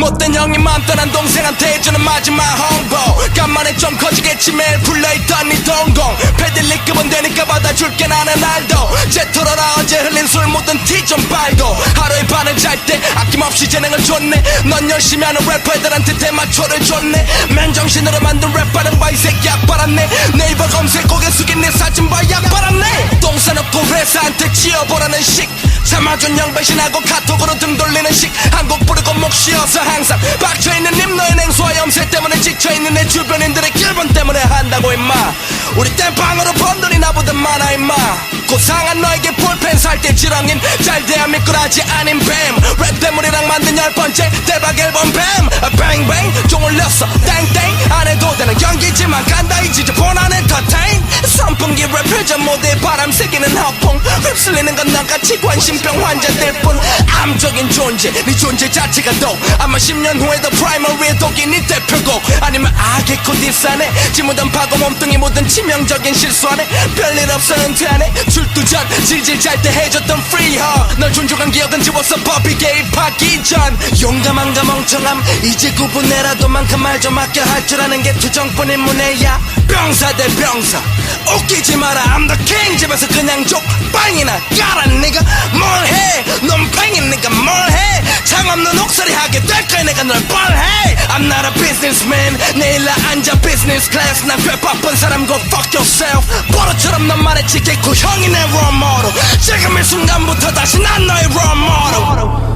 못된 형님 맘 떠난 동생한테 해주는 마지막 홍보 간만에 좀 커지겠지 매일 불러있던 네 동공. 패들리급은 되니까 받아줄게 나는 알도. 제토로라 어제 흘린 술 묻은 티 좀 빨고. 하루에 반을 잘 때 아낌없이 재능을 줬네. 넌 열심히 하는 래퍼들한테 대마초를 줬네. 맨정신으로 만든 랩하는 바이 새끼 약발았네. 네이버 검색 고개 숙인 내 사진 봐 약발았네. 똥 싸놓고 회사한테 지어보라는 식 참아준 영배신하고 카톡으로 등 돌리는 식 한국 부르고 목 쉬어서 항상 박혀있는 님 너의 냉소와 염세 때문에 지쳐있는 내 주변인들의 길본 때문에 한다고 임마. 우리 땜빵으로 번 돈이 나보다 많아 임마. 고상한 너에게 볼펜 살 때 지렁인 잘 돼야 미꾸라지 아닌 뱀랩 대물이랑 만든 열 번째 대박 앨범 뱀. 뱅뱅 종 올렸어. 땡땡 되는 경기지만 간다 이 지저본 안 엔터테인. 선풍기 랩 표정 모드에 바람 새기는 허풍. 휩쓸리는 건 나같이 관심병 환자들 뿐. 암적인 존재 네 존재 자체가 도 아마 10년 후에도 프라이머리의 독이 네 대표곡 악의 코디스안에 지무던 파고 몸뚱이 묻은 치명적인 실수 안에 별일 없어 은퇴하네. 출두 전 질질 잘 때 해줬던 프리허 널 존중한 기억은 지웠어 버비 개입하기 전. 용감한가 멍청함 이제 구분해라도 만큼 말 좀 아껴 할 줄 아는 게 투정뿐인 문해야. 병사 대 병사. 웃기지 마라. I'm the king. 집에서 그냥 족빵이나 깔아. 니가 없는 옥소리 하게 될 거야 내가 널 뻔해 I'm not a businessman 내일 나 앉아 business class 난꽤 바쁜 사람 go fuck yourself 버릇처럼 넌 말했지 개코 형이 내 model 지금 이 순간부터 다시 난 너의 uh.